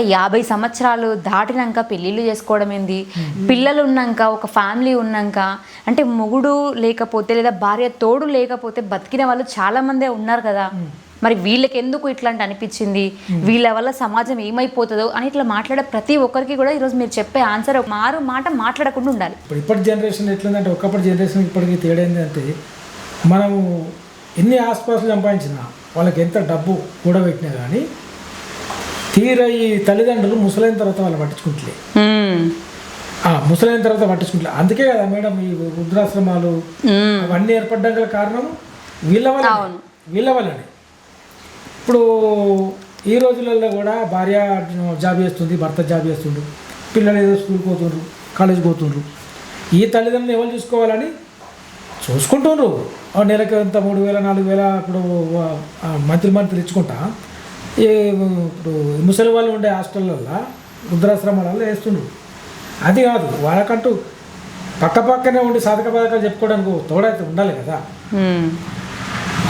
అంటే యాభై సంవత్సరాలు దాటినాక పెళ్ళిళ్ళు చేసుకోవడం ఏంది? పిల్లలు ఉన్నాక ఒక ఫ్యామిలీ ఉన్నాక అంటే మొగుడు లేకపోతే లేదా భార్య తోడు లేకపోతే బతికిన వాళ్ళు చాలా మందే ఉన్నారు కదా. మరి వీళ్ళకి ఎందుకు ఇట్లాంటి అనిపించింది? వీళ్ళ వల్ల సమాజం ఏమైపోతుందో అని ఇట్లా మాట్లాడే ప్రతి ఒక్కరికి కూడా ఈరోజు మీరు చెప్పే ఆన్సర్ మారు మాట మాట్లాడకుండా ఉండాలి. ఇప్పుడు ఇప్పటి జనరేషన్ ఎట్లుందంటే ఒకప్పటి జనరేషన్ ఇప్పటికి తేడా ఏంటంటే మనము ఎన్ని ఆస్పాసులు సంపాదించినా వాళ్ళకి ఎంత డబ్బు కూడబెట్టినా కానీ తీర ఈ తల్లిదండ్రులు ముసలైన తర్వాత వాళ్ళు పట్టించుకుంటలే. ముసలైన తర్వాత పట్టించుకుంటలే. అందుకే కదా మేడం ఈ వృద్ధాశ్రమాలు. అవన్నీ ఏర్పడడం గల కారణం వీళ్ళ వల్ల. వీళ్ళ వల్లనే. ఇప్పుడు ఈ రోజులలో కూడా భార్య జాబ్ చేస్తుంది భర్త జాబ్ చేస్తుండ్రు. పిల్లలు ఏదో స్కూల్కి పోతుండ్రు కాలేజీకి పోతుండ్రు. ఈ తల్లిదండ్రులు ఎవరు చూసుకోవాలని? చూసుకుంటుండ్రు. ఆ నెలకి ఎంత మూడు వేల నాలుగు వేల ఇప్పుడు మంత్లీ మంత్లీ ఇచ్చుకుంటా. ఇప్పుడు ముసలి వాళ్ళు ఉండే హాస్టళ్ళల్లో వృద్ధాశ్రమాలలో వేస్తుండ్రు. అది కాదు వాళ్ళకంటూ పక్క పక్కనే ఉండి సాధక బాధకాలు చెప్పుకోవడానికి తోడైతే ఉండాలి కదా.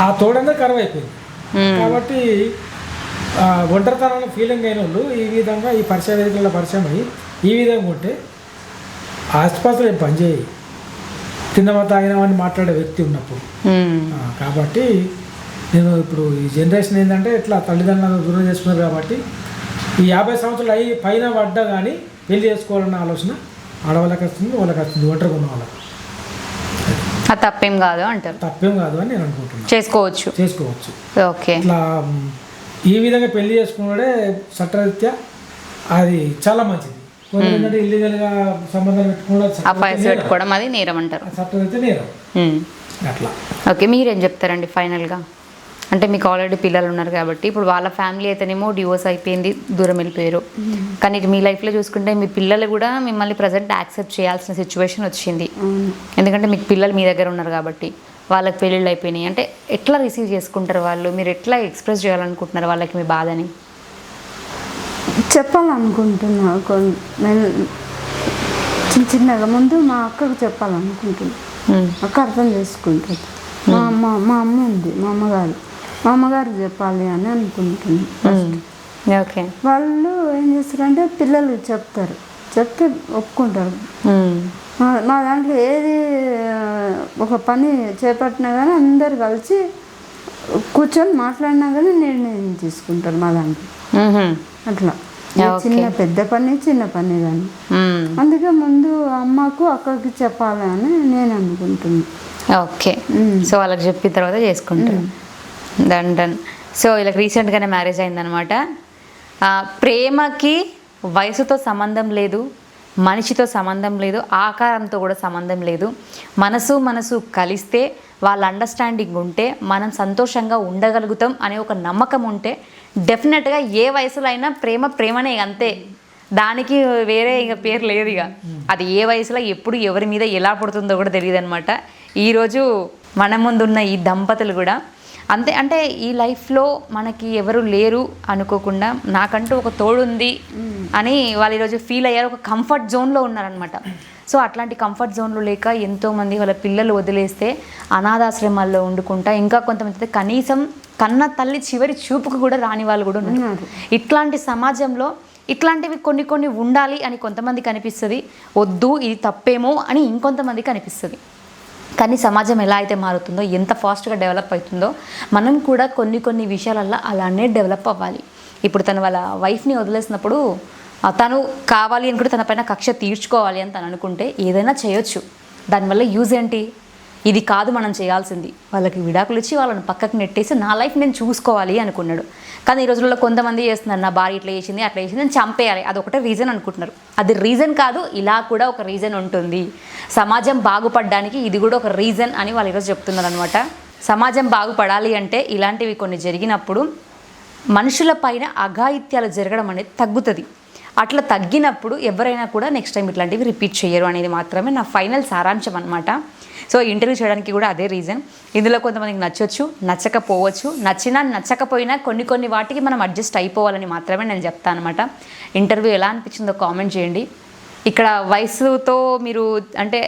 ఆ తోడంతా కరువు అయిపోయింది. కాబట్టి ఒంటరితనంలో ఫీలింగ్ అయిన వాళ్ళు ఈ విధంగా ఈ పరిచయ వేదికల పరిచయం అయ్యి ఈ విధంగా ఉంటే ఆస్తిపాస్తులు ఏం పనిచేయి తిన్నమా తాగినామని మాట్లాడే వ్యక్తి ఉన్నప్పుడు. కాబట్టి నేను ఇప్పుడు ఈ జనరేషన్ ఏంటంటే ఇట్లా తల్లిదండ్రులను దూరం చేసుకున్నారు కాబట్టి ఈ యాభై సంవత్సరాలు అయ్యి పైన పడ్డా కానీ పెళ్ళి చేసుకోవాలన్న ఆలోచన ఆడవాళ్ళకి వస్తుంది వాళ్ళకి వస్తుంది ఒంటరిగా ఉన్న వాళ్ళకి. అది తప్పేం కాదు అంటారు? తప్పేం కాదు అని నేను అనుకుంటున్నాను చేసుకోవచ్చు. చేసుకోవచ్చు. ఓకే. ఇట్లా ఈ విధంగా పెళ్ళి చేసుకున్నాడే చట్టరీత్యా అది చాలా మంచిది. ఇల్లీగల్గా సంబంధం పెట్టుకోవడం అది నేరం అంటారు. చట్టరీత్యా నేరం. అట్లా. ఓకే మీరేం చెప్తారండి ఫైనల్గా? అంటే మీకు ఆల్రెడీ పిల్లలు ఉన్నారు కాబట్టి ఇప్పుడు వాళ్ళ ఫ్యామిలీ అయితేనేమో డివోర్స్ అయిపోయింది దూరం వెళ్ళిపోయారు. కానీ మీ లైఫ్లో చూసుకుంటే మీ పిల్లలు కూడా మిమ్మల్ని ప్రజెంట్ యాక్సెప్ట్ చేయాల్సిన సిచ్యువేషన్ వచ్చింది. ఎందుకంటే మీకు పిల్లలు మీ దగ్గర ఉన్నారు కాబట్టి వాళ్ళకి పెళ్ళిళ్ళు అయిపోయినాయి. అంటే ఎట్లా రిసీవ్ చేసుకుంటారు వాళ్ళు? మీరు ఎట్లా ఎక్స్ప్రెస్ చేయాలనుకుంటున్నారు వాళ్ళకి మీ బాధని? చెప్పాలనుకుంటున్నా. చిన్న చిన్నగా ముందు మా అక్కకు చెప్పాలనుకుంటున్నా. అక్క అర్థం చేసుకుంటుంది. మా అమ్మ మా అమ్మ ఉంది మా అమ్మగారు. మా అమ్మగారు చెప్పాలి అని అనుకుంటున్నా మ్మ్. ఓకే. వాళ్ళు ఏం చేస్తారంటే పిల్లలు చెప్తారు. చెప్తే ఒప్పుకుంటారు. మా దాంట్లో ఏది ఒక పని చేపట్టినా కానీ అందరు కలిసి కూర్చొని మాట్లాడినా కానీ నిర్ణయం తీసుకుంటారు మా దాంట్లో. అట్లా. చిన్న పెద్ద పని చిన్న పని కానీ. అందుకే ముందు అమ్మకు అక్కకి చెప్పాలి అని నేను అనుకుంటున్నాను ఓకే. సో వాళ్ళకి చెప్పిన తర్వాత చేసుకుంటారు. Done done. సో ఇలా రీసెంట్గానే మ్యారేజ్ అయిందనమాట. ప్రేమకి వయసుతో సంబంధం లేదు మనిషితో సంబంధం లేదు ఆకారంతో కూడా సంబంధం లేదు. మనసు మనసు కలిస్తే వాళ్ళ అండర్స్టాండింగ్ ఉంటే మనం సంతోషంగా ఉండగలుగుతాం అనే ఒక నమ్మకం ఉంటే డెఫినెట్గా ఏ వయసులో అయినా ప్రేమ ప్రేమనే అంతే. దానికి వేరే ఇక పేరు లేదు ఇక. అది ఏ వయసులో ఎప్పుడు ఎవరి మీద ఎలా పుడుతుందో కూడా తెలియదు అనమాట ఈరోజు మన ముందున్న ఈ దంపతులు కూడా అంతే అంటే ఈ లైఫ్లో మనకి ఎవరు లేరు అనుకోకుండా నాకంటూ ఒక తోడు ఉంది అని వాళ్ళు ఈరోజు ఫీల్ అయ్యారు. ఒక కంఫర్ట్ జోన్లో ఉన్నారనమాట సో అట్లాంటి కంఫర్ట్ జోన్లో లేక ఎంతోమంది వాళ్ళ పిల్లలు వదిలేస్తే అనాథాశ్రమాల్లో వండుకుంటా ఇంకా కొంతమంది అయితే కనీసం కన్న తల్లి చివరి చూపుకు కూడా రాని వాళ్ళు కూడా ఉన్నారు. ఇట్లాంటి సమాజంలో ఇట్లాంటివి కొన్ని కొన్ని ఉండాలి అని కొంతమందికి అనిపిస్తుంది. వద్దు ఇది తప్పేమో అని ఇంకొంతమందికి అనిపిస్తుంది. కానీ సమాజం ఎలా అయితే మారుతుందో ఎంత ఫాస్ట్గా డెవలప్ అవుతుందో మనం కూడా కొన్ని కొన్ని విషయాలల్లో అలానే డెవలప్ అవ్వాలి. ఇప్పుడు తను వాళ్ళ వైఫ్ని వదిలేసినప్పుడు తను కావాలి అనుకుంటే తన పైన కక్ష తీర్చుకోవాలి అని తను అనుకుంటే ఏదైనా చేయొచ్చు. దానివల్ల యూజ్ ఏంటి? ఇది కాదు మనం చేయాల్సింది. వాళ్ళకి విడాకులు ఇచ్చి వాళ్ళని పక్కకు నెట్టేసి నా లైఫ్ నేను చూసుకోవాలి అనుకున్నాడు. కానీ ఈ రోజుల్లో కొంతమంది చేస్తున్నారు నా భార్య ఇట్లా చేసింది అట్లా చేసింది నేను చంపేయాలి. అది ఒకటే రీజన్ అనుకుంటున్నారు. అది రీజన్ కాదు ఇలా కూడా ఒక రీజన్ ఉంటుంది. సమాజం బాగుపడడానికి ఇది కూడా ఒక రీజన్ అని వాళ్ళు ఈరోజు చెప్తున్నారు అనమాట సమాజం బాగుపడాలి అంటే ఇలాంటివి కొన్ని జరిగినప్పుడు మనుషుల పైన అఘాయిత్యాలు జరగడం అనేది తగ్గుతుంది. అట్లా తగ్గినప్పుడు ఎవరైనా కూడా నెక్స్ట్ టైం ఇట్లాంటివి రిపీట్ చేయరు అనేది మాత్రమే నా ఫైనల్ సారాంశం అనమాట సో ఇంటర్వ్యూ చేయడానికి కూడా అదే రీజన్ ఇందులో కొంతమందికి నచ్చొచ్చు నచ్చకపోవచ్చు. నచ్చినా నచ్చకపోయినా కొన్ని కొన్ని వాటికి మనం అడ్జస్ట్ అయిపోవాలని మాత్రమే నేను చెప్తాను అనమాట ఇంటర్వ్యూ ఎలా అనిపించిందో కామెంట్ చేయండి. ఇక్కడ వయసుతో మీరు అంటే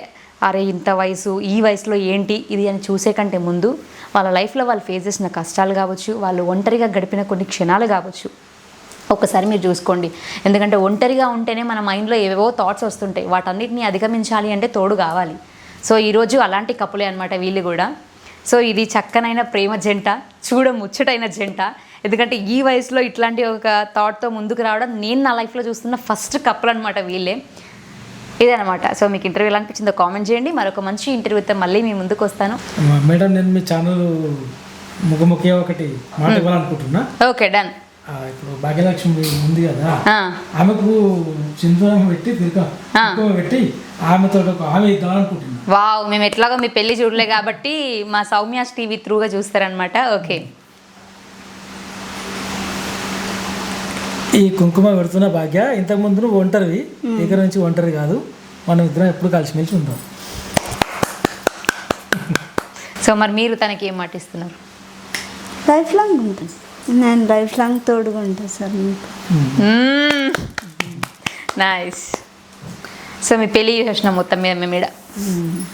అరే ఇంత వయసు ఈ వయసులో ఏంటి ఇది అని చూసే కంటే ముందు వాళ్ళ లైఫ్లో వాళ్ళు ఫేస్ చేసిన కష్టాలు కావచ్చు వాళ్ళు ఒంటరిగా గడిపిన కొన్ని క్షణాలు కావచ్చు. ఒకసారి మీరు చూసుకోండి. ఎందుకంటే ఒంటరిగా ఉంటేనే మన మైండ్లో ఏవేవో థాట్స్ వస్తుంటాయి. వాటన్నిటిని అధిగమించాలి అంటే తోడు కావాలి. సో ఈరోజు అలాంటి కప్పులే అనమాట వీళ్ళు కూడా. సో ఇది చక్కనైన ప్రేమ జంట చూడ ముచ్చటైన జంట. ఎందుకంటే ఈ వయసులో ఇట్లాంటి ఒక థాట్తో ముందుకు రావడం నేను నా లైఫ్లో చూస్తున్న ఫస్ట్ కప్పులు అనమాట వీళ్ళే. ఇదనమాట సో మీకు ఇంటర్వ్యూ ఎలా అనిపించిందో కామెంట్ చేయండి. మరొక మంచి ఇంటర్వ్యూతో మళ్ళీ మీ ముందుకు వస్తాను. మేడం నేను మీ ఛానల్ ముఖముఖే ఒకటి మాట ఇవ్వాలనుకుంటున్నా. ఓకే డన్ ఆ, ఇప్పుడు భాగ్యలక్ష్మి ఉంది కదా ఆమెకు సింధూరం పెట్టి తిరగ పెట్టి ఆమెతో ఒక ఆమె ఇద్దామనుకుంటున్నా. వావ్ మేము ఎట్లాగో మీ పెళ్ళి చూడలే కాబట్టి మా సౌమ్యాస్ టీవీ త్రూగా చూస్తారనమాట ఓకే. ఈ కుంకుమ పెడుతున్న భాగ్య ఇంతకుముందు నువ్వు ఒంటరివి దగ్గర నుంచి ఒంటరి కాదు. మనం ఇద్దరం ఎప్పుడు కలిసిమెలిసి ఉంటాం. సో మరి మీరు తనకి ఏం మాట ఇస్తున్నారు లైఫ్ లాంగ్ ఉంటుంది. నేను లైఫ్ లాంగ్ తోడుగా ఉంటాను సార్ మీకు. నైస్. సో మీ పెళ్ళి చేసిన మొత్తం మీద మేము మ్మ్.